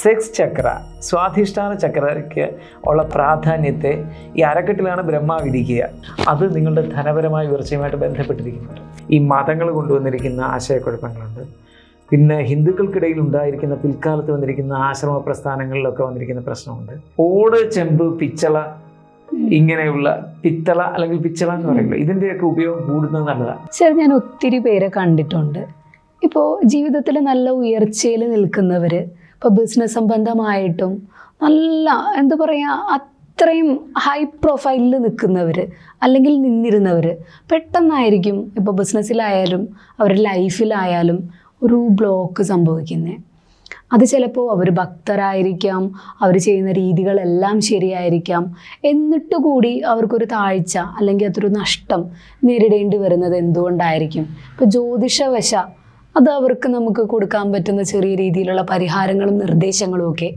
Sex ചക്ര സ്വാധിഷ്ഠാന ചക്രയ്ക്ക് ഉള്ള പ്രാധാന്യത്തെ ഈ അരക്കെട്ടിലാണ് ബ്രഹ്മാവ് ഇരിക്കുക അത് നിങ്ങളുടെ ധനപരമായ ഉയർച്ചയുമായിട്ട് ബന്ധപ്പെട്ടിരിക്കുന്നുണ്ട് ഈ മതങ്ങൾ കൊണ്ടുവന്നിരിക്കുന്ന ആശയക്കുഴപ്പങ്ങളുണ്ട്. പിന്നെ ഹിന്ദുക്കൾക്കിടയിൽ ഉണ്ടായിരിക്കുന്ന പിൽക്കാലത്ത് വന്നിരിക്കുന്ന ആശ്രമ പ്രസ്ഥാനങ്ങളിലൊക്കെ വന്നിരിക്കുന്ന പ്രശ്നമുണ്ട്. ഓട് ചെമ്പ് പിച്ചള ഇങ്ങനെയുള്ള പിത്തള അല്ലെങ്കിൽ പിച്ചള എന്ന് പറയുമ്പോൾ ഇതിന്റെയൊക്കെ ഉപയോഗം കൂടുന്നത് നല്ലതാണ് ശരി ഞാൻ ഒത്തിരി പേരെ കണ്ടിട്ടുണ്ട്. ഇപ്പോൾ ജീവിതത്തിൽ നല്ല ഉയർച്ചയിൽ നിൽക്കുന്നവർ ഇപ്പോൾ ബിസിനസ് സംബന്ധമായിട്ടും നല്ല എന്താ പറയുക അത്രയും ഹൈ പ്രൊഫൈലിൽ നിൽക്കുന്നവർ അല്ലെങ്കിൽ നിന്നിരുന്നവർ പെട്ടെന്നായിരിക്കും ഇപ്പോൾ ബിസിനസ്സിലായാലും അവരുടെ ലൈഫിലായാലും ഒരു ബ്ലോക്ക് സംഭവിക്കുന്നത് അത് ചിലപ്പോൾ അവർ ഭക്തരായിരിക്കാം അവർ ചെയ്യുന്ന രീതികളെല്ലാം ശരിയായിരിക്കാം. എന്നിട്ട് കൂടി അവർക്കൊരു താഴ്ച അല്ലെങ്കിൽ അതൊരു നഷ്ടം നേരിടേണ്ടി വരുന്നത് എന്തുകൊണ്ടായിരിക്കും? ഇപ്പോൾ ജ്യോതിഷവശ അത് അവർക്ക് നമുക്ക് കൊടുക്കാൻ പറ്റുന്ന ചെറിയ രീതിയിലുള്ള പരിഹാരങ്ങളും നിർദ്ദേശങ്ങളും ഒക്കെ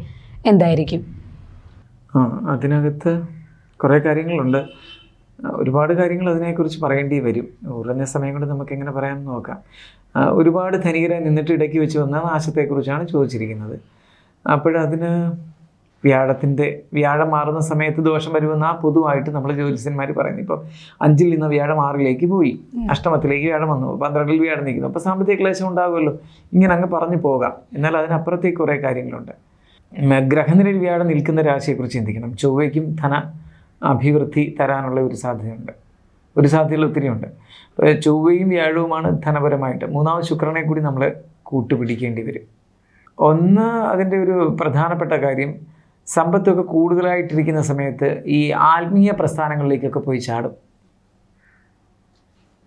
എന്തായിരിക്കും? ആ അതിനകത്ത് കുറേ കാര്യങ്ങളുണ്ട്. ഒരുപാട് കാര്യങ്ങൾ അതിനെക്കുറിച്ച് പറയേണ്ടി വരും. കുറഞ്ഞ സമയം കൊണ്ട് നമുക്ക് എങ്ങനെ പറയാമെന്ന് നോക്കാം. ഒരുപാട് ധനികരെ നിന്നിട്ട് ഇടയ്ക്ക് വെച്ച് വന്ന നാശത്തെക്കുറിച്ചാണ് ചോദിച്ചിരിക്കുന്നത്. അപ്പോഴതിന് വ്യാഴത്തിന്റെ വ്യാഴം മാറുന്ന സമയത്ത് ദോഷം വരുമെന്ന് ആ പൊതുവായിട്ട് നമ്മൾ ജ്യോതിഷന്മാർ പറയുന്നു ഇപ്പോൾ അഞ്ചിൽ നിന്ന് വ്യാഴം ആറിലേക്ക് പോയി. അഷ്ടമത്തിലേക്ക് വ്യാഴം വന്നു. പന്ത്രണ്ടിൽ വ്യാഴം നിൽക്കുന്നു. അപ്പോൾ സാമ്പത്തിക ക്ലേശം ഉണ്ടാകുമല്ലോ ഇങ്ങനെ അങ്ങ് പറഞ്ഞു പോകാം. എന്നാൽ അതിനപ്പുറത്തേക്ക് കുറേ കാര്യങ്ങളുണ്ട്. ഗ്രഹനിലയിൽ വ്യാഴം നിൽക്കുന്ന രാശിയെക്കുറിച്ച് ചിന്തിക്കണം. ചൊവ്വയ്ക്കും ധന അഭിവൃദ്ധി തരാനുള്ള ഒരു സാധ്യതയുണ്ട്. ഒരു സാധ്യതകൾ ഒത്തിരിയുണ്ട് അപ്പോൾ ചൊവ്വയും വ്യാഴവുമാണ് ധനപരമായിട്ട്. മൂന്നാമത് ശുക്രനെ കൂടി നമ്മൾ കൂട്ടുപിടിക്കേണ്ടി വരും. ഒന്ന് അതിന്റെ ഒരു പ്രധാനപ്പെട്ട കാര്യം സമ്പത്തൊക്കെ കൂടുതലായിട്ടിരിക്കുന്ന സമയത്ത് ഈ ആത്മീയ പ്രസ്ഥാനങ്ങളിലേക്കൊക്കെ പോയി ചാടും.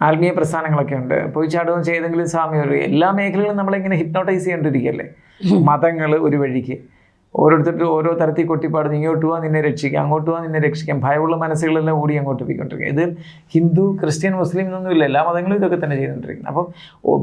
ആത്മീയ പ്രസ്ഥാനങ്ങളൊക്കെ ഉണ്ട്. പോയി ചാടുകയും ചെയ്തെങ്കിലും സ്വാമി ഒരു എല്ലാ മേഖലകളും നമ്മളിങ്ങനെ ഹിപ്നോട്ടൈസ് ചെയ്യേണ്ടിരിക്കുകയല്ലേ മതങ്ങൾ ഒരു വഴിക്ക്. ഓരോരുത്തരും ഓരോ തരത്തിൽ കൊട്ടിപ്പാടുന്നു. ഇങ്ങോട്ട് പോവാൻ നിന്നെ രക്ഷിക്കാം. അങ്ങോട്ട് പോവാൻ നിന്നെ രക്ഷിക്കാം. ഭയമുള്ള മനസ്സുകളെല്ലാം കൂടി അങ്ങോട്ട് പോയിക്കൊണ്ടിരിക്കുക. ഇത് ഹിന്ദു ക്രിസ്ത്യൻ മുസ്ലിം എന്നൊന്നുമില്ല എല്ലാ മതങ്ങളും ഇതൊക്കെ തന്നെ ചെയ്തുകൊണ്ടിരിക്കുന്നത് അപ്പം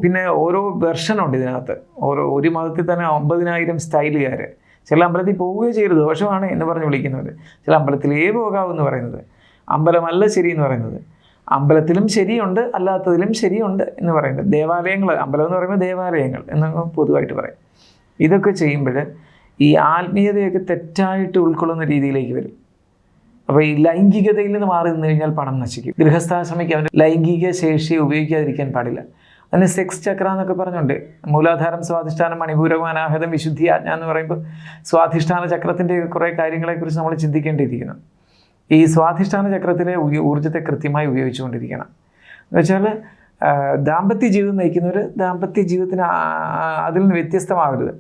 പിന്നെ ഓരോ വെർഷനുണ്ട് ഇതിനകത്ത്. ഓരോ ഒരു മതത്തിൽ തന്നെ ഒമ്പതിനായിരം സ്റ്റൈലുകാർ ചില അമ്പലത്തിൽ പോവുകയോ ചെയ്യരുത് ദോഷമാണ് എന്ന് പറഞ്ഞ് വിളിക്കുന്നത്. ചില അമ്പലത്തിലേ പോകാവൂ എന്ന് പറയുന്നത്. അമ്പലമല്ല ശരി എന്ന് പറയുന്നത്. അമ്പലത്തിലും ശരിയുണ്ട് അല്ലാത്തതിലും ശരിയുണ്ട് എന്ന് പറയുന്നത്. ദേവാലയങ്ങൾ അമ്പലം എന്ന് പറയുമ്പോൾ ദേവാലയങ്ങൾ എന്ന് പൊതുവായിട്ട് പറയും. ഇതൊക്കെ ചെയ്യുമ്പോൾ ഈ ആത്മീയതയൊക്കെ തെറ്റായിട്ട് ഉൾക്കൊള്ളുന്ന രീതിയിലേക്ക് വരും. അപ്പോൾ ഈ ലൈംഗികതയിൽ നിന്ന് മാറി നിന്ന് കഴിഞ്ഞാൽ പണം നശിക്കും. ഗൃഹസ്ഥാശ്രമിക്ക് അവന്റെ ലൈംഗിക ശേഷി ഉപയോഗിക്കാതിരിക്കാൻ പാടില്ല. അതിന് സെക്സ് ചക്ര എന്നൊക്കെ പറഞ്ഞുണ്ട്. മൂലാധാരം സ്വാധിഷ്ഠാനം മണിപൂരകം അനാഹതം വിശുദ്ധി ആജ്ഞ എന്ന് പറയുമ്പോൾ സ്വാധിഷ്ഠാന ചക്രത്തിന്റെ കുറേ കാര്യങ്ങളെക്കുറിച്ച് നമ്മൾ ചിന്തിക്കേണ്ടിയിരിക്കുന്നു. ഈ സ്വാധിഷ്ഠാന ചക്രത്തിലെ ഊർജത്തെ കൃത്യമായി ഉപയോഗിച്ചുകൊണ്ടിരിക്കണം. എന്ന് വെച്ചാൽ ദാമ്പത്യ ജീവിതം നയിക്കുന്നവർ ദാമ്പത്യ ജീവിതത്തിന് അതിൽ നിന്ന് വ്യത്യസ്തമാകരുത്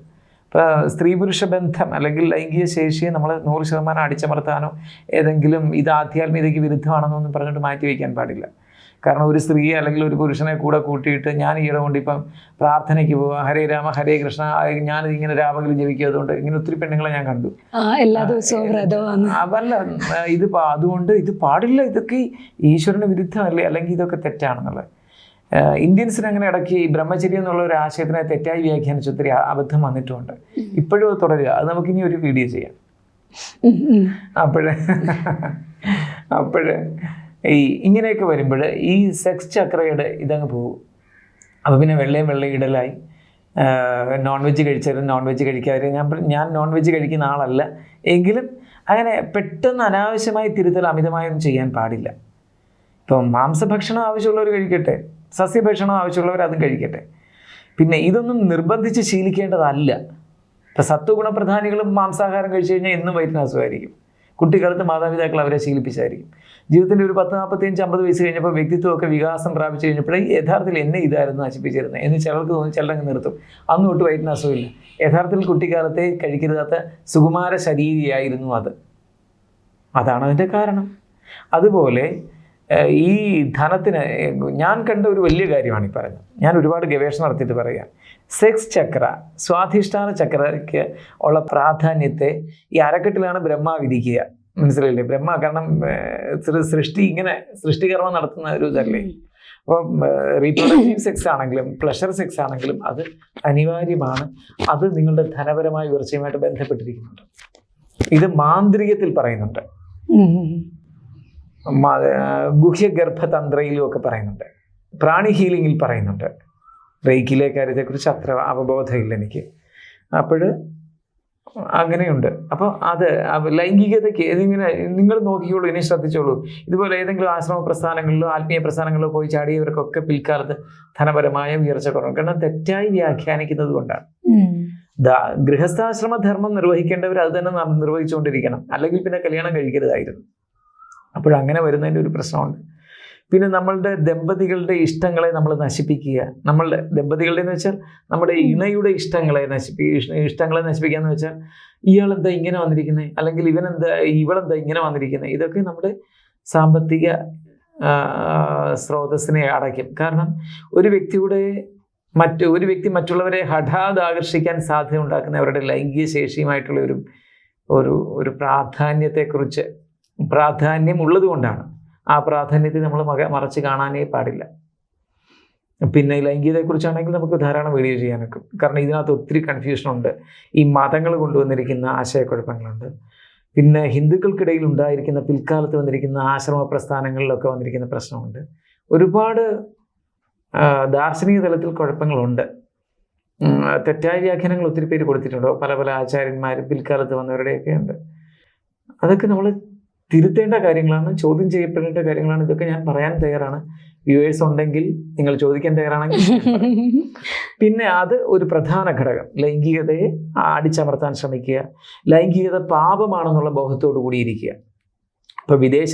ഇപ്പോൾ സ്ത്രീ പുരുഷ ബന്ധം അല്ലെങ്കിൽ ലൈംഗിക ശേഷിയെ നമ്മൾ നൂറ് ശതമാനം അടിച്ചമർത്താനോ ഏതെങ്കിലും ഇത് ആധ്യാത്മികതയ്ക്ക് വിരുദ്ധമാണെന്നൊന്നും പറഞ്ഞിട്ട് മാറ്റി വയ്ക്കാൻ പാടില്ല. കാരണം ഒരു സ്ത്രീയെ അല്ലെങ്കിൽ ഒരു പുരുഷനെ കൂടെ കൂട്ടിയിട്ട് ഞാൻ ഈയിടെ കൊണ്ട് ഇപ്പം പ്രാർത്ഥനയ്ക്ക് പോവാം. ഹരേ രാമ ഹരേ കൃഷ്ണ ഞാൻ ഇങ്ങനെ രാമകലും ജപിക്കുക അതുകൊണ്ട് ഇങ്ങനെ ഒത്തിരി പെണ്ണുങ്ങളെ ഞാൻ കണ്ടു. എല്ലാ ദിവസവും അതല്ല ഇത് അതുകൊണ്ട് ഇത് പാടില്ല ഇതൊക്കെ ഈശ്വരന് വിരുദ്ധമല്ലേ അല്ലെങ്കിൽ ഇതൊക്കെ തെറ്റാണെന്നുള്ളത്. ഇന്ത്യൻസിന് അങ്ങനെ ഇടയ്ക്ക് ഈ ബ്രഹ്മചര്യം എന്നുള്ള ഒരു ആശയത്തിനെ തെറ്റായി വ്യാഖ്യാനിച്ച് ഒത്തിരി അബദ്ധം വന്നിട്ടുമുണ്ട് ഇപ്പോഴും അത് തുടരുക. അത് നമുക്കിനി ഒരു വീഡിയോ ചെയ്യാം. അപ്പോഴ് അപ്പോഴ് ഈ ഇങ്ങനെയൊക്കെ വരുമ്പോൾ ഈ സെക്സ് ചക്രയുടെ ഇതങ്ങ് പോകും. അപ്പോൾ പിന്നെ വെള്ളയും വെള്ളയും ഇടലായി. നോൺ വെജ് കഴിച്ചാലും നോൺ വെജ് കഴിക്കാതെ ഞാൻ ഞാൻ നോൺ വെജ് കഴിക്കുന്ന ആളല്ല. എങ്കിലും അങ്ങനെ പെട്ടെന്ന് അനാവശ്യമായി തിരുത്തൽ അമിതമായൊന്നും ചെയ്യാൻ പാടില്ല. ഇപ്പം മാംസഭക്ഷണം ആവശ്യമുള്ളവർ കഴിക്കട്ടെ. സസ്യഭക്ഷണം ആവശ്യമുള്ളവർ അതും കഴിക്കട്ടെ. പിന്നെ ഇതൊന്നും നിർബന്ധിച്ച് ശീലിക്കേണ്ടതല്ല. ഇപ്പം സത്വഗുണപ്രധാനികളും മാംസാഹാരം കഴിച്ചു കഴിഞ്ഞാൽ എന്നും വയറ്റിന് അസുഖമായിരിക്കും. കുട്ടിക്കാലത്ത് മാതാപിതാക്കൾ അവരെ ശീലിപ്പിച്ചായിരിക്കും. ജീവിതത്തിന്റെ ഒരു പത്ത് നാൽപ്പത്തിയഞ്ച് അമ്പത് വയസ്സ് കഴിഞ്ഞപ്പോൾ വ്യക്തിത്വമൊക്കെ വികാസം പ്രാപിച്ചു കഴിഞ്ഞപ്പോഴേ യഥാർത്ഥത്തിൽ എന്നെ ഇതായിരുന്നു നശിപ്പിച്ചിരുന്നത്. എന്ന് ചിലർക്ക് തോന്നി ചിലരങ്ങ് നിർത്തും. അന്ന് തൊട്ട് വയറ്റിന് അസുഖമില്ല. യഥാർത്ഥത്തിൽ കുട്ടിക്കാലത്തെ കഴിക്കരുതാത്ത സുകുമാര ശരീരിയായിരുന്നു അത്. അതാണ് അതിന്റെ കാരണം. അതുപോലെ ഈ ധനത്തിന് ഞാൻ കണ്ട ഒരു വലിയ കാര്യമാണ് ഈ പറയുന്നത്. ഞാൻ ഒരുപാട് ഗവേഷണം നടത്തിയിട്ട് പറയാം. സെക്സ് ചക്ര സ്വാധിഷ്ഠാന ചക്രയ്ക്ക് ഉള്ള പ്രാധാന്യത്തെ ഈ അരക്കെട്ടിലാണ് ബ്രഹ്മ വിധിക്കുക. മനസ്സിലായില്ലേ? ബ്രഹ്മ കാരണം സൃഷ്ടി ഇങ്ങനെ സൃഷ്ടികർമ്മം നടത്തുന്ന ഒരു ഇതല്ലേ? അപ്പം റീപ്രൊഡക്റ്റീവ് സെക്സ് ആണെങ്കിലും പ്ലഷർ സെക്സ് ആണെങ്കിലും അത് അനിവാര്യമാണ്. അത് നിങ്ങളുടെ ധനപരമായ ഉയർച്ചയുമായിട്ട് ബന്ധപ്പെട്ടിരിക്കുന്നുണ്ട്. ഇത് മാന്ത്രികത്തിൽ പറയുന്നുണ്ട്. ഗുഹ്യഗർഭതന്ത്രയിലും ഒക്കെ പറയുന്നുണ്ട്. പ്രാണി ഹീലിങ്ങിൽ പറയുന്നുണ്ട്. റേക്കിലെ കാര്യത്തെക്കുറിച്ച് അത്ര അവബോധമില്ല എനിക്ക്. അപ്പോൾ അങ്ങനെയുണ്ട്. അപ്പോൾ അത് ലൈംഗികതയ്ക്ക് ഇതിങ്ങനെ നിങ്ങൾ നോക്കിക്കോളൂ ഇനി ശ്രദ്ധിച്ചോളൂ. ഇതുപോലെ ഏതെങ്കിലും ആശ്രമ പ്രസ്ഥാനങ്ങളിലോ ആത്മീയ പ്രസ്ഥാനങ്ങളിലോ പോയി ചാടിയവർക്കൊക്കെ പിൽക്കാലത്ത് ധനപരമായ ഉയർച്ച കുറവ് കാരണം തെറ്റായി വ്യാഖ്യാനിക്കുന്നത് കൊണ്ടാണ്. ഗൃഹസ്ഥാശ്രമ ധർമ്മം നിർവഹിക്കേണ്ടവർ അത് തന്നെ നിർവഹിച്ചുകൊണ്ടിരിക്കണം. അല്ലെങ്കിൽ പിന്നെ കല്യാണം കഴിക്കരുതായിരുന്നു. അപ്പോഴങ്ങനെ വരുന്നതിന്റെ ഒരു പ്രശ്നമുണ്ട്. പിന്നെ നമ്മളുടെ ദമ്പതികളുടെ ഇഷ്ടങ്ങളെ നമ്മൾ നശിപ്പിക്കുക. നമ്മളുടെ ദമ്പതികളുടെ എന്ന് വെച്ചാൽ നമ്മുടെ ഇണയുടെ ഇഷ്ടങ്ങളെ നശിപ്പി ഇഷ്- ഇഷ്ടങ്ങളെ നശിപ്പിക്കുക എന്ന് വെച്ചാൽ ഇയാളെന്താ ഇങ്ങനെ വന്നിരിക്കുന്നത് അല്ലെങ്കിൽ ഇവനെന്താ ഇവളെന്താ ഇങ്ങനെ വന്നിരിക്കുന്നത് ഇതൊക്കെ നമ്മുടെ സാമ്പത്തിക സ്രോതസ്സിനെ അടയ്ക്കും. കാരണം ഒരു വ്യക്തിയുടെ മറ്റു ഒരു വ്യക്തി മറ്റുള്ളവരെ ഹഠാത് ആകർഷിക്കാൻ സാധ്യത ഉണ്ടാക്കുന്ന അവരുടെ ലൈംഗിക ശേഷിയുമായിട്ടുള്ള ഒരു ഒരു പ്രാധാന്യത്തെക്കുറിച്ച് പ്രാധാന്യം ഉള്ളതുകൊണ്ടാണ് ആ പ്രാധാന്യത്തെ നമ്മൾ മക മറച്ച് കാണാനേ പാടില്ല. പിന്നെ ലൈംഗികതയെക്കുറിച്ചാണെങ്കിൽ നമുക്ക് ധാരാളം വീഡിയോ ചെയ്യാനൊക്കെ കാരണം ഇതിനകത്ത് ഒത്തിരി കൺഫ്യൂഷനുണ്ട് ഈ മതങ്ങൾ കൊണ്ടുവന്നിരിക്കുന്ന ആശയക്കുഴപ്പങ്ങളുണ്ട്. പിന്നെ ഹിന്ദുക്കൾക്കിടയിൽ ഉണ്ടായിരിക്കുന്ന പിൽക്കാലത്ത് വന്നിരിക്കുന്ന ആശ്രമ പ്രസ്ഥാനങ്ങളിലൊക്കെ വന്നിരിക്കുന്ന പ്രശ്നമുണ്ട്. ഒരുപാട് ദാർശനിക തലത്തിൽ കുഴപ്പങ്ങളുണ്ട്. തെറ്റായ വ്യാഖ്യാനങ്ങൾ ഒത്തിരി പേര് കൊടുത്തിട്ടുണ്ടോ. പല പല ആചാര്യന്മാരും പിൽക്കാലത്ത് വന്നവരുടെയൊക്കെ ഉണ്ട്. അതൊക്കെ നമ്മൾ തിരുത്തേണ്ട കാര്യങ്ങളാണ് ചോദ്യം ചെയ്യപ്പെടേണ്ട കാര്യങ്ങളാണ്. ഇതൊക്കെ ഞാൻ പറയാൻ തയ്യാറാണ്. വ്യൂവേഴ്സ് ഉണ്ടെങ്കിൽ നിങ്ങൾ ചോദിക്കാൻ തയ്യാറാണെങ്കിൽ പിന്നെ അത് ഒരു പ്രധാന ഘടകം. ലൈംഗികതയെ അടിച്ചമർത്താൻ ശ്രമിക്കുക. ലൈംഗികത പാപമാണെന്നുള്ള ബോധത്തോടു കൂടി ഇപ്പോൾ വിദേശ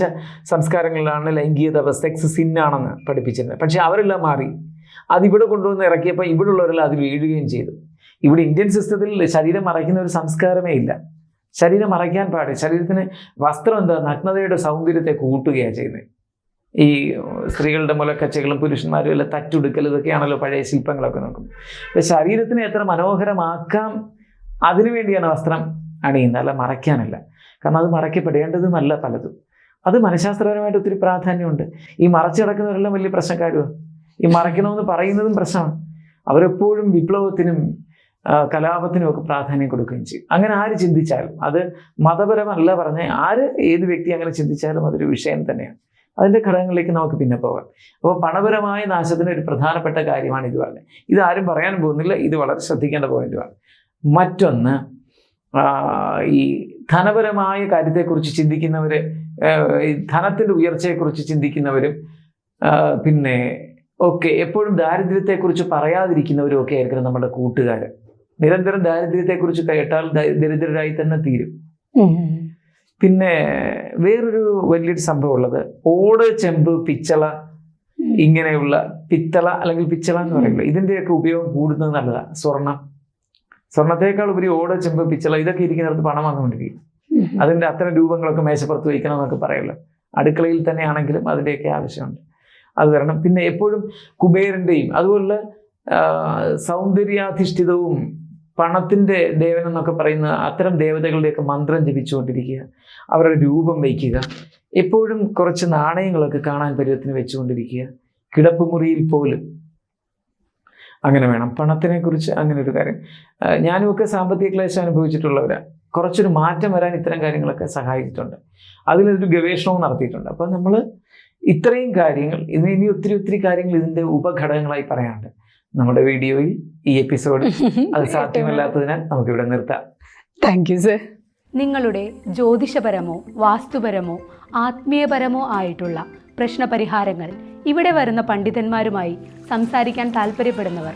സംസ്കാരങ്ങളിലാണ് ലൈംഗികത സെക്സ് സിന്നാണെന്ന് പഠിപ്പിച്ചിരുന്നത്. പക്ഷെ അവരെല്ലാം മാറി. അതിവിടെ കൊണ്ടുവന്ന് ഇറക്കിയപ്പോൾ ഇവിടെ ഉള്ളവരെല്ലാം അത് വീഴുകയും ചെയ്തു. ഇവിടെ ഇന്ത്യൻ സിസ്റ്റത്തിൽ ശരീരം മറയ്ക്കുന്ന ഒരു സംസ്കാരമേ ഇല്ല. ശരീരം മറയ്ക്കാൻ പാടില്ല. ശരീരത്തിന് വസ്ത്രം എന്താ? നഗ്നതയുടെ സൗന്ദര്യത്തെ കൂട്ടുകയാണ് ചെയ്യുന്നത് ഈ സ്ത്രീകളുടെ മുലക്കച്ചകളും പുരുഷന്മാരും എല്ലാം തറ്റുടുക്കൽ ഇതൊക്കെയാണല്ലോ പഴയ ശില്പങ്ങളൊക്കെ നോക്കുന്നത്. അപ്പം ശരീരത്തിനെ എത്ര മനോഹരമാക്കാം അതിനുവേണ്ടിയാണ് വസ്ത്രം അണിയുന്നത്. അല്ല മറയ്ക്കാനല്ല. കാരണം അത് മറയ്ക്കപ്പെടേണ്ടതുമല്ല പലതും. അത് മനഃശാസ്ത്രപരമായിട്ട് ഒത്തിരി പ്രാധാന്യമുണ്ട്. ഈ മറച്ചു കിടക്കുന്നവരെല്ലാം വലിയ പ്രശ്നക്കാരുമാണ് ഈ മറയ്ക്കണമെന്ന് പറയുന്നതും പ്രശ്നമാണ്. അവരെപ്പോഴും വിപ്ലവത്തിനും ആ, കലാപത്തിനും ഒക്കെ പ്രാധാന്യം കൊടുക്കുകയും ചെയ്യും. അങ്ങനെ ആര് ചിന്തിച്ചാലും അത് മതപരമല്ല പറഞ്ഞ ആര് ഏത് വ്യക്തി അങ്ങനെ ചിന്തിച്ചാലും അതൊരു വിഷയം തന്നെയാണ്. അതിന്റെ ഘടകങ്ങളിലേക്ക് നമുക്ക് പിന്നെ പോകാം. അപ്പോൾ പണപരമായ നാശത്തിന് ഒരു പ്രധാനപ്പെട്ട കാര്യമാണ് ഇത് പറഞ്ഞത്. ഇത് ആരും പറയാൻ പോകുന്നില്ല ഇത് വളരെ ശ്രദ്ധിക്കേണ്ട പോയിന്റുമാണ് മറ്റൊന്ന് ഈ ധനപരമായ കാര്യത്തെക്കുറിച്ച് ചിന്തിക്കുന്നവർ ഈ ധനത്തിന്റെ ഉയർച്ചയെക്കുറിച്ച് ചിന്തിക്കുന്നവരും പിന്നെ ഒക്കെ എപ്പോഴും ദാരിദ്ര്യത്തെക്കുറിച്ച് പറയാതിരിക്കുന്നവരും ഒക്കെ ആയിരിക്കണം നമ്മുടെ കൂട്ടുകാർ നിരന്തരം ദാരിദ്ര്യത്തെക്കുറിച്ച് കേട്ടാൽ ദരിദ്രരായി തന്നെ തീരും. പിന്നെ വേറൊരു വലിയൊരു സംഭവം ഉള്ളത്. ഓട് ചെമ്പ് പിച്ചള ഇങ്ങനെയുള്ള പിത്തള അല്ലെങ്കിൽ പിച്ചള എന്ന് പറയുന്നത് ഇതിന്റെയൊക്കെ ഉപയോഗം കൂടുന്നത് നല്ലതാണ്. സ്വർണം സ്വർണത്തേക്കാൾ ഉപരി ഓട് ചെമ്പ് പിച്ചള ഇതൊക്കെ ഇരിക്കുന്നിടത്ത് പണം വന്നുകൊണ്ടിരിക്കും അതിന്റെ അത്തരം രൂപങ്ങളൊക്കെ മേശപ്പുറത്ത് വയ്ക്കണം എന്നൊക്കെ പറയുള്ളൂ അടുക്കളയിൽ തന്നെ ആണെങ്കിലും അതിന്റെയൊക്കെ ആവശ്യമുണ്ട്. അത് കാരണം പിന്നെ എപ്പോഴും കുബേരന്റെയും അതുപോലുള്ള സൗന്ദര്യാധിഷ്ഠിതവും പണത്തിന്റെ ദേവൻ എന്നൊക്കെ പറയുന്ന അത്തരം ദേവതകളുടെയൊക്കെ മന്ത്രം ജപിച്ചുകൊണ്ടിരിക്കുക അവരുടെ രൂപം വയ്ക്കുക എപ്പോഴും കുറച്ച് നാണയങ്ങളൊക്കെ കാണാൻ പരുവത്തിന് വെച്ചുകൊണ്ടിരിക്കുക കിടപ്പുമുറിയിൽ പോലും. അങ്ങനെ വേണം. പണത്തിനെ കുറിച്ച് അങ്ങനെ ഒരു കാര്യം. ഞാനും ഞാനുമൊക്കെ സാമ്പത്തിക ക്ലേശം അനുഭവിച്ചിട്ടുള്ളവരാണ് കുറച്ചൊരു മാറ്റം വരാൻ ഇത്തരം കാര്യങ്ങളൊക്കെ സഹായിച്ചിട്ടുണ്ട്. അതിലൊരു ഗവേഷണവും നടത്തിയിട്ടുണ്ട്. അപ്പോൾ നമ്മൾ ഇത്രയും കാര്യങ്ങൾ ഇന്ന് ഇനി ഒത്തിരി ഒത്തിരി കാര്യങ്ങൾ ഇതിന്റെ ഉപഘടകങ്ങളായി പറയാനുണ്ട്. നമ്മുടെ വീഡിയോയിൽ ഈ എപ്പിസോഡ് അത് സാധ്യമല്ലാത്തതിനാൽ നമുക്ക് ഇവിടെ നിർത്താം. താങ്ക് യു സർ നിങ്ങളുടെ ജ്യോതിഷപരമോ വാസ്തുപരമോ ആത്മീയപരമോ ആയിട്ടുള്ള പ്രശ്നപരിഹാരങ്ങൾ ഇവിടെ വരുന്ന പണ്ഡിതന്മാരുമായി സംസാരിക്കാൻ താല്പര്യപ്പെടുന്നവർ